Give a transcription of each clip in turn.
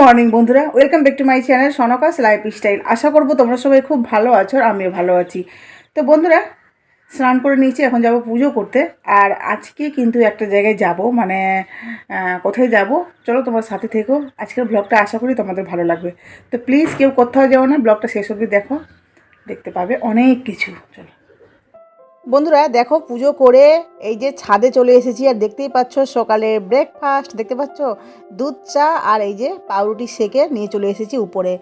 Morning বন্ধুরা। Welcome back to my channel সনকাস lifestyle আশা করব তোমরা সবাই খুব ভালো আছো আর আমিও ভালো আছি। তো বন্ধুরা, স্নান করে নিয়েছি, এখন যাব পুজো করতে। আর আজকে কিন্তু একটা জায়গায় যাব মানে কোথায় যাব? চলো তোমার সাথে থেকো। আজকের ব্লগটা আশা করি তোমাদের ভালো লাগবে। তো প্লিজ কেউ কোথাও যাও না ব্লগটা শেষ অবধি দেখো। দেখতে পাবে অনেক কিছু। চলো। বন্ধুরা, দেখো পুজো করে এই যে ছাদে চলে এসেছি আর দেখতেই পাচ্ছ সকালে ব্রেকফাস্ট দেখতে পাচ্ছ? দুধ, চা আর এই যে পাউরুটি সেকে নিয়ে চলে এসেছি উপরে।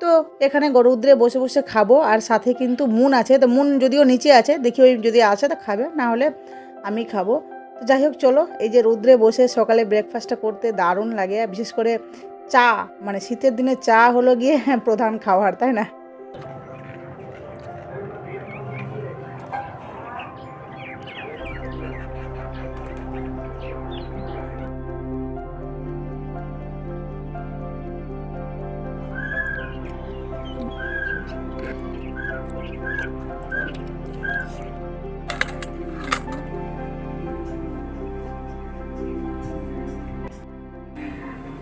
তো এখানে গরুদ্রে বসে বসে খাব আর সাথে কিন্তু মুন আছে। তো মুন যদিও নিচে আছে, দেখি ওই যদি আসে তো খাবে, না হলে আমি খাব। তো যাই হোক, চলো, এই যে রৌদ্রে বসে সকালে ব্রেকফাস্টটা করতে দারুণ লাগে। বিশেষ করে চা মানে শীতের দিনে চা হলো গিয়ে প্রধান খাবার, তাই না?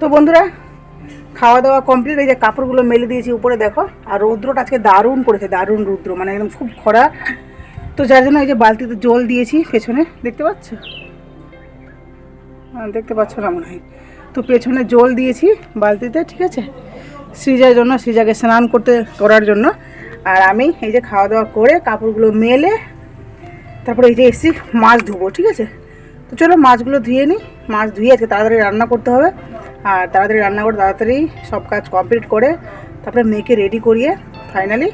তো বন্ধুরা খাওয়া দাওয়া কমপ্লিট এই যে কাপড়গুলো মেলে দিয়েছি উপরে দেখো, আর রৌদ্রটা আজকে দারুণ করেছে, দারুণ রৌদ্র মানে একদম খুব খরা। তো যার জন্য এই যে বালতিতে জল দিয়েছি পেছনে, দেখতে পাচ্ছ? দেখতে পাচ্ছ না মনে হয়। তো পেছনে জল দিয়েছি বালতিতে, ঠিক আছে? সৃজার জন্য, সৃজাকে স্নান করতে, করার জন্য। আর আমি এই যে খাওয়া দাওয়া করে কাপড়গুলো মেলে, তারপরে এই যে এসি মাছ ধুবো, ঠিক আছে? তো চলো মাছগুলো ধুয়ে নিই, মাছ ধুয়ে আজকে তাড়াতাড়ি রান্না করতে হবে। আর তাড়াতাড়ি রান্না করে তাড়াতাড়ি সব কাজ কমপ্লিট করে তারপরে মেয়েকে রেডি করিয়ে ফাইনালি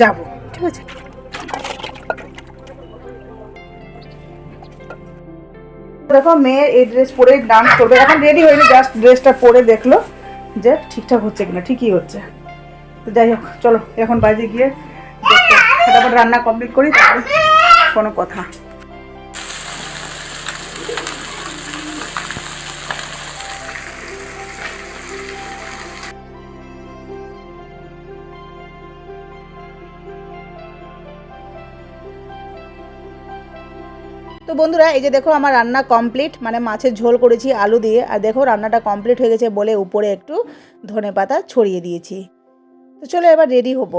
যাব, ঠিক আছে? দেখো মেয়ে এই ড্রেস পরে ডান্স করবে। এখন রেডি হয়নি জাস্ট ড্রেসটা পরে দেখল যে ঠিকঠাক হচ্ছে কিনা, ঠিকই হচ্ছে। তো যাই হোক, চলো, এখন বাজে গিয়ে ফটাফট রান্না কমপ্লিট করি, তারপরে কোনো কথা। তো বন্ধুরা, এই যে দেখো আমার রান্না কমপ্লিট মানে মাছের ঝোল করেছি আলু দিয়ে। আর দেখো রান্নাটা কমপ্লিট হয়ে গেছে বলে উপরে একটু ধনে পাতা ছড়িয়ে দিয়েছি। তো চলো এবার রেডি হব।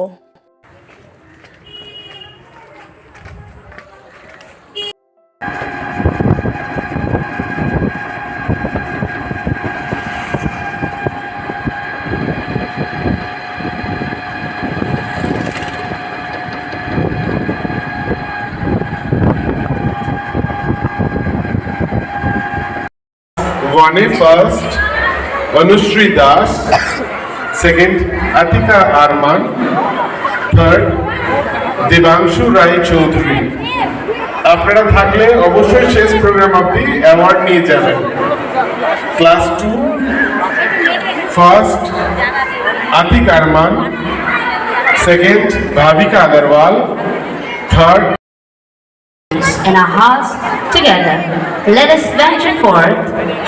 Vane first, Anushri Das, second, Atika Arman, third, Debangshu Roy Chowdhury আপনারা থাকলে অবশ্যই শেষ প্রোগ্রাম অব্দি অ্যাওয়ার্ড নিয়ে যাবেন। Class two first Atik Arman second Bhavika Agarwal third in our hearts together. Let us venture forth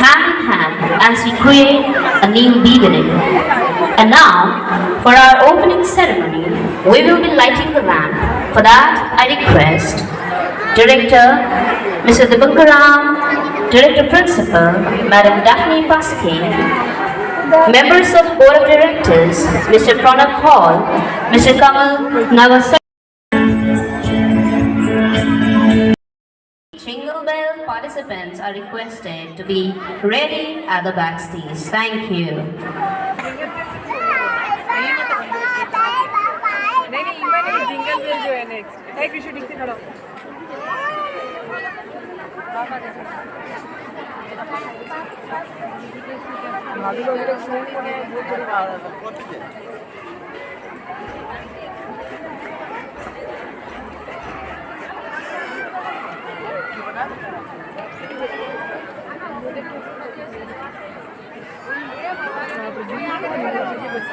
hand in hand as we create a new beginning. And now, for our opening ceremony, we will be lighting the lamp. For that, I request Director Mr. Dibankaram, Director Principal Madam Daphne Paski, members of Board of Directors Mr. Pranab Hall, Mr. Kamal Navasar. Participants are requested to be ready at the backstage. Thank you.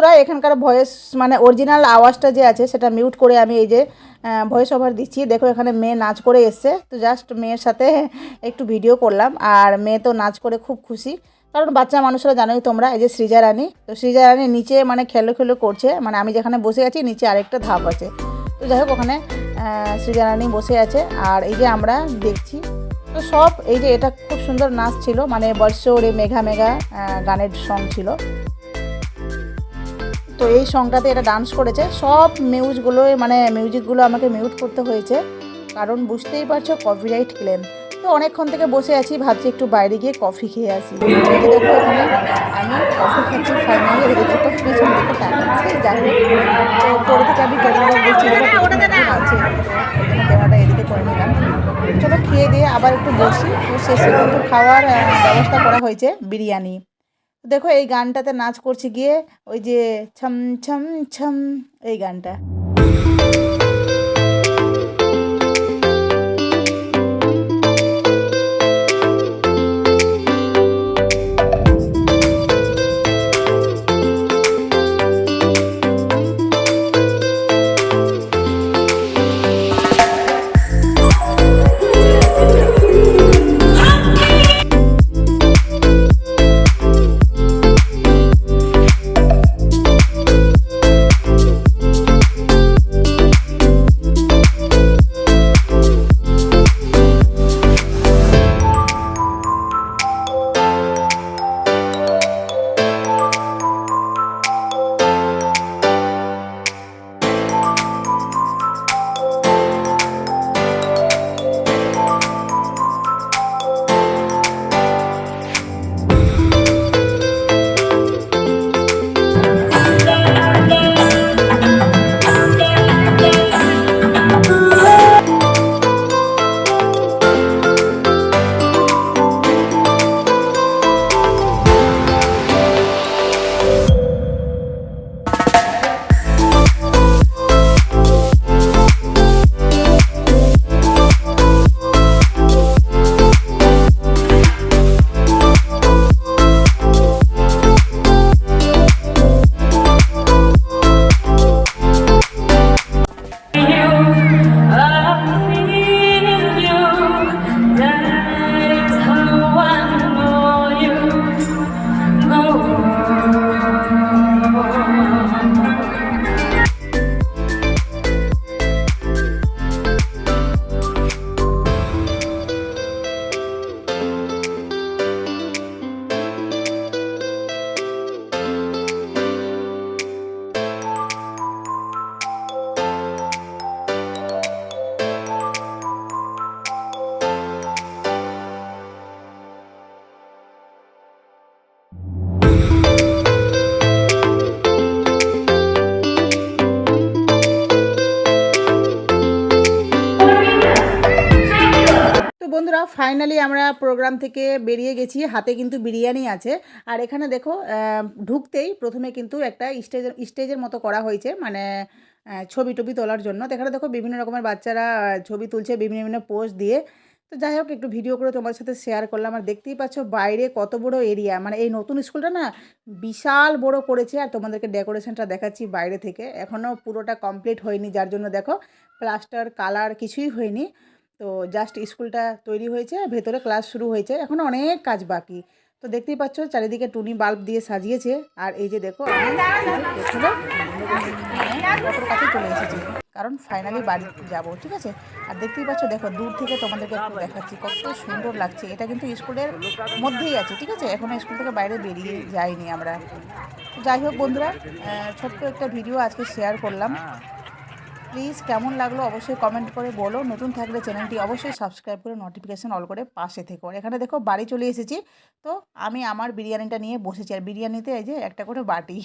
বন্ধুরা, এখানকার voice মানে original আওয়াজটা যে আছে, সেটা mute করে আমি এই যে ভয়েস ওভার দিচ্ছি। দেখো, এখানে মেয়ে নাচ করে এসছে। তো জাস্ট মেয়ের সাথে একটু ভিডিও করলাম। আর মেয়ে তো নাচ করে খুব খুশি। কারণ বাচ্চা মানুষরা জানোই তোমরা, এই যে সৃজা রানী। তো সৃজা রানী নিচে মানে খেলো খেলো করছে। মানে আমি যেখানে বসে আছি, নিচে আরেকটা ধাপ আছে। তো যাই হোক, ওখানে সৃজা রানী বসে আছে। আর এই যে আমরা দেখছি, তো সব এই যে এটা খুব সুন্দর নাচ ছিল। মানে বর্ষ রে মেঘা মেঘা গানের সং ছিল। তো এই সংটাতে এটা ডান্স করেছে। সব মিউজগুলো মানে মিউজিকগুলো আমাকে মিউট করতে হয়েছে। কারণ বুঝতেই পারছ কপিরাইট ক্লেম তো অনেকক্ষণ থেকে বসে আছি, ভাবছি একটু বাইরে গিয়ে কফি খেয়ে আসি। দেখো এখানে আমি কফি খাচ্ছি ফাইনালি পেছন দিকে যাই হোক আমি ক্যামেরা বলছি আছে ক্যামেরাটা এদিকে করে নিলাম। চলো খেয়ে দিয়ে আবার একটু বসি। তো শেষে কিন্তু খাওয়ার ব্যবস্থা করা হয়েছে, বিরিয়ানি। দেখো এই গানটাতে নাচ করছি গিয়ে ওই যে ছম ছম ছম এই গানটা। ফাইনালি আমরা প্রোগ্রাম থেকে বেরিয়ে গেছি। হাতে কিন্তু বিরিয়ানি আছে। আর এখানে দেখো ঢুকতেই প্রথমে কিন্তু একটা স্টেজের স্টেজের মতো করা হয়েছে। মানে ছবি টবি তোলার জন্য। তো এখানে দেখো বিভিন্ন রকমের বাচ্চারা ছবি তুলছে বিভিন্ন বিভিন্ন পোজ দিয়ে। তো যাই হোক, একটু ভিডিও করে তোমার সাথে শেয়ার করলাম। আর দেখতেই পাচ্ছ বাইরে কত বড় এরিয়া মানে এই নতুন স্কুলটা না বিশাল বড় করেছে। আর তোমাদেরকে ডেকোরেশনটা দেখাচ্ছি বাইরে থেকে। এখনও পুরোটা কমপ্লিট হয়নি, যার জন্য দেখো প্লাস্টার কালার কিছুই হয়নি। তো জাস্ট স্কুলটা তৈরি হয়েছে, ভেতরে ক্লাস শুরু হয়েছে, এখন অনেক কাজ বাকি। তো দেখতেই পাচ্ছ, চারিদিকে টুনি বাল্ব দিয়ে সাজিয়েছে, আর এই যে দেখো কাছে চলে এসেছি, কারণ ফাইনালি বাড়ি যাব, ঠিক আছে? আর দেখতেই পাচ্ছ, দেখো, দূর থেকে তোমাদেরকে একটু দেখাচ্ছি, কত সুন্দর লাগছে। এটা কিন্তু স্কুলের মধ্যেই আছে, ঠিক আছে? এখনও স্কুল থেকে বাইরে বেরিয়ে যাইনি আমরা। যাই হোক বন্ধুরা ছোট্ট একটা ভিডিও আজকে শেয়ার করলাম। প্লিজ কেমন লাগল অবশ্যই কমেন্ট করে বলো। নতুন থাকলে চ্যানেলটি অবশ্যই সাবস্ক্রাইব করে নোটিফিকেশান অল করে পাশে থেকো। আর এখানে দেখো বাড়ি চলে এসেছি। তো আমি আমার বিরিয়ানিটা নিয়ে বসেছি। আর বিরিয়ানিতে এই যে একটা করে বাটি।